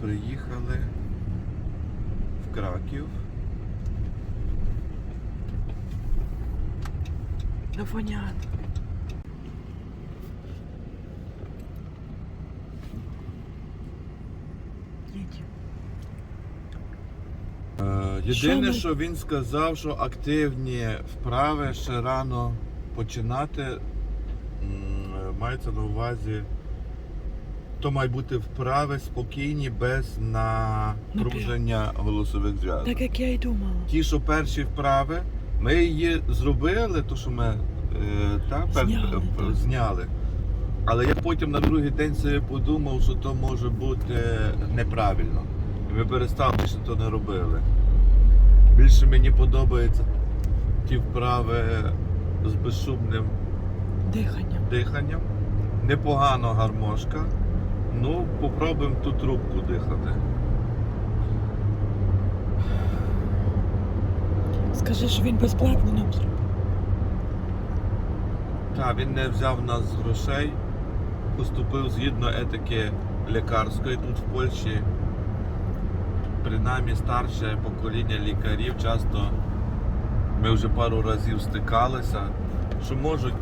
приїхали в Краків. Ну понятно. Е, Єдине, що він сказав, що активні вправи ще рано починати. Е, Мається на увазі. То мають бути вправи спокійні, без напруження голосових зв'язок. Так як я й думала. Ті, що перші вправи, ми її зробили, то що ми е, та, пер- Зняли, е, так. зняли. Але я потім на другий день собі подумав, що то може бути неправильно. І ми перестали більше то не робили. Більше мені подобаються ті вправи з безшумним Дихання. диханням. Непогано гармошка. Ну, попробуємо ту трубку дихати. Скажи, що він безплатно нам зробив. Так, він не взяв в нас грошей, поступив згідно етики лікарської тут в Польщі. Принаймні старше покоління лікарів часто ми вже пару разів стикалися, що можуть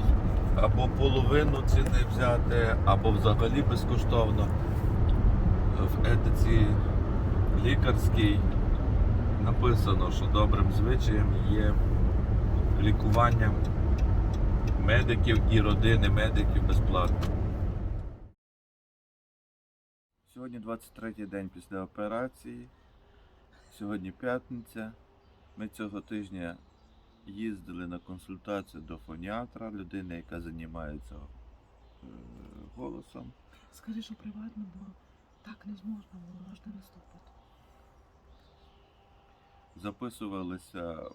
або половину ціни взяти, або взагалі безкоштовно. В етиці лікарській написано, що добрим звичаєм є лікування медиків і родини медиків безплатно. Сьогодні 23-й день після операції. Сьогодні п'ятниця. Ми цього тижня їздили на консультацію до фоніатра, людини, яка займається е, голосом. Скажи, що приватно, бо так не зможна, бо можна наступити. Записувалися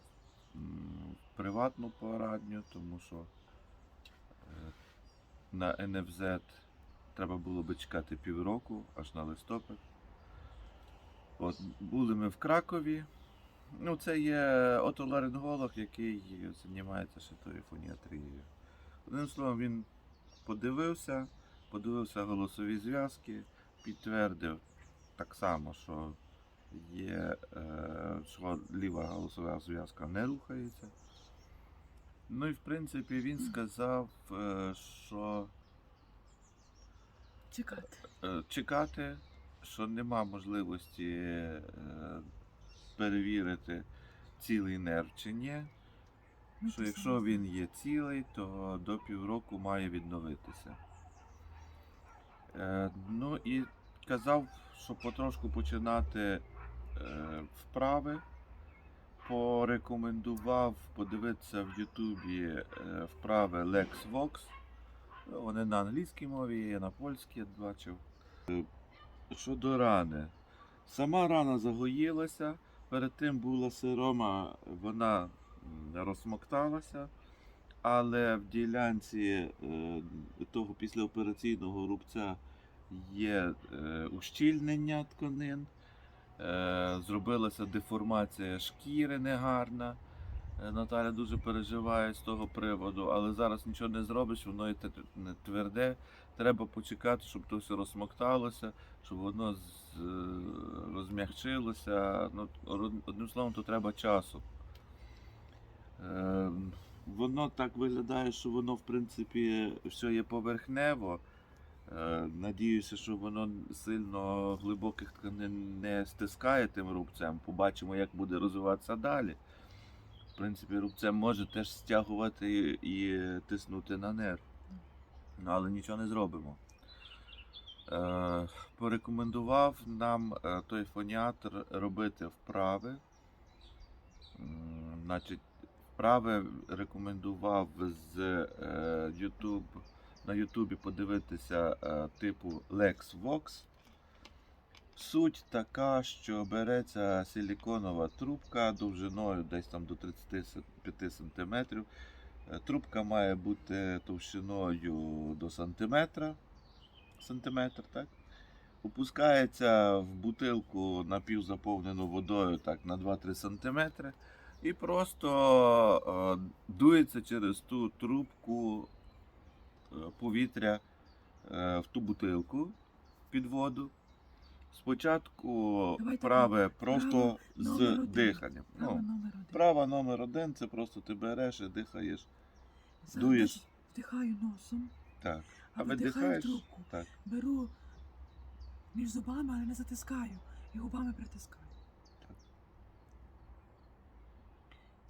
м, в приватну порадню, тому що е, на НФЗ треба було би чекати півроку, аж на листопад. От, були ми в Кракові. Ну, це є отоларинголог, який займається ще тою фоніатрією. Одним словом, він подивився, подивився голосові зв'язки, підтвердив так само, що є, е, що ліва голосова зв'язка не рухається. Ну і в принципі він сказав, е, що Чекати. е, чекати, що нема можливості перевірити цілий нерв чи ні. Ну, Що якщо він є цілий, то до півроку має відновитися. Е, ну і казав, що потрошку починати е, вправи. Порекомендував подивитися в Ютубі е, вправи LexVox. Вони на англійській мові, є на польській я бачив. Е, Щодо рани. Сама рана загоїлася. Перед тим була сирома, вона розсмокталася, але в ділянці е, того післяопераційного рубця є е, ущільнення тканин, е, зробилася деформація шкіри негарна. Наталя дуже переживає з того приводу, але зараз нічого не зробиш, воно і тверде. Треба почекати, щоб то все розсмокталося, щоб воно е. Ну, одним словом, то треба часу. Е, Воно так виглядає, що воно, в принципі, все є поверхнево. Е, Надіюся, що воно сильно глибоких тканин не стискає тим рубцем. Побачимо, як буде розвиватися далі. В принципі, рубцем може теж стягувати і, і тиснути на нерв. Ну, але нічого не зробимо. Е, порекомендував нам е, той фоніатр робити вправи. Значить, вправи рекомендував з е, YouTube, на Ютубі подивитися е, типу LexVox. Суть така, що береться силіконова трубка довжиною десь там до 35 см. Трубка має бути товщиною до сантиметра. Сантиметр, так? Опускається в бутилку напівзаповнену водою так, на 2-3 см. І просто е, дується через ту трубку е, повітря е, в ту бутилку під воду. Спочатку Давайте вправи так. просто Право з номер диханням. Право Ну, номер один. Вправа номер один це просто ти береш і дихаєш. Дуєш. Вдихаю носом, Так. а видихаю видихаєш. трубку. Так. Беру між зубами, але не затискаю. І губами притискаю. Так.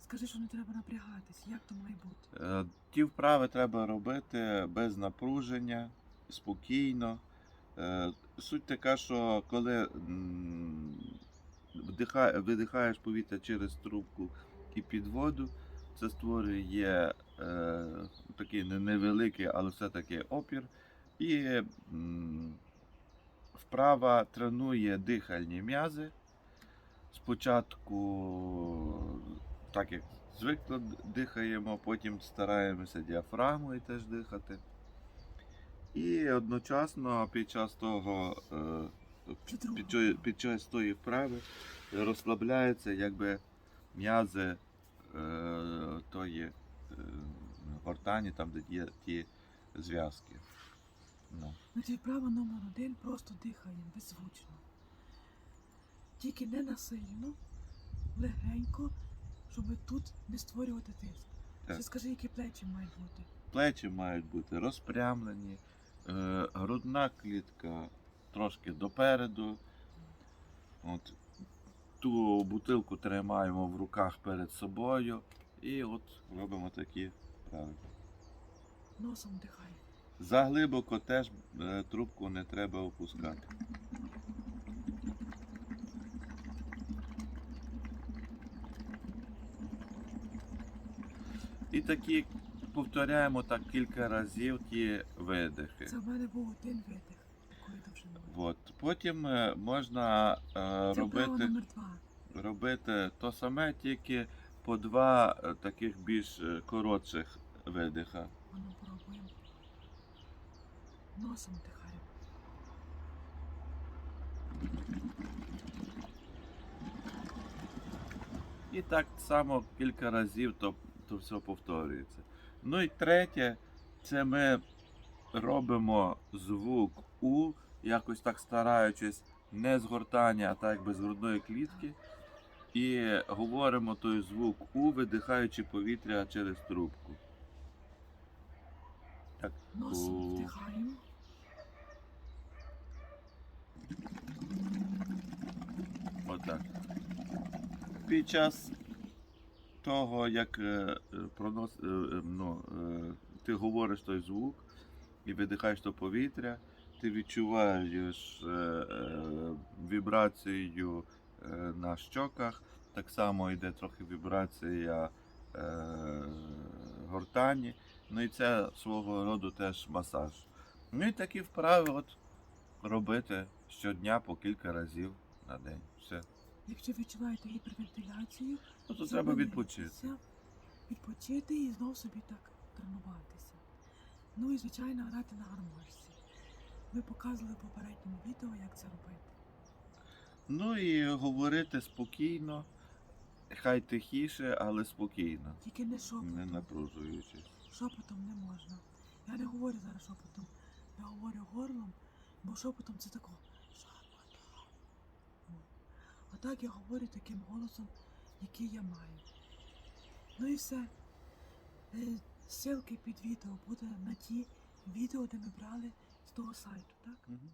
Скажи, що не треба напрягатись. Як то має бути? Е, Ті вправи треба робити без напруження, спокійно. Е, Суть така, що коли видихаєш повітря через трубку і під воду, це створює такий невеликий, але все-таки опір. І вправа тренує дихальні м'язи. Спочатку, так як звикло дихаємо, потім стараємося діафрагмою теж дихати. І одночасно під час того, е, під, під час тої вправи розслабляються якби м'язи е, тої е, гортані, там, де є ті зв'язки. Ну. Значить, вправа номер один просто дихаємо беззвучно. Тільки не насильно, легенько, щоб тут не створювати тиск. Ще скажи, які плечі мають бути. Плечі мають бути розпрямлені, е, грудна клітка трошки допереду. От, ту бутилку тримаємо в руках перед собою і от робимо такі вправи. Носом вдихай. Заглибоко теж е, трубку не треба опускати. І такі повторяємо так кілька разів ті видихи. Це в мене був один видих. Довжини. От. Потім е, можна е, Це робити, номер два. робити то саме, тільки по два е, таких більш е, коротших видиха. Воно пробуємо. Носом вдихаємо. І так само кілька разів то, то все повторюється. Ну і третє, це ми робимо звук У, якось так стараючись не з гортання, а так якби з грудної клітки. І говоримо той звук У, видихаючи повітря через трубку. Так. Носом вдихаємо. Отак. Під час того, як е, пронос, е, е, ну, ти говориш той звук і видихаєш то повітря, ти відчуваєш вібрацію на щоках, так само йде трохи вібрація е, гортані. Ну і це свого роду теж масаж. Ну і такі вправи от робити щодня по кілька разів на день. Все. Якщо відчуваєте гіпервентиляцію, Ну, то треба відпочити. Відпочити і знов собі так тренуватися. Ну і звичайно грати на гармошці. Ми показували в попередньому відео, як це робити. Ну і говорити спокійно, хай тихіше, але спокійно, Тільки не шепотом. не напружуючись. Шепотом не можна. Я не говорю зараз шепотом. Я говорю горлом, бо шепотом це тако. Шепотом. А так я говорю таким голосом, який я маю. Ну і все. Е, Ссылки під відео буде на ті відео, де ми брали з того сайту, так? Мгм.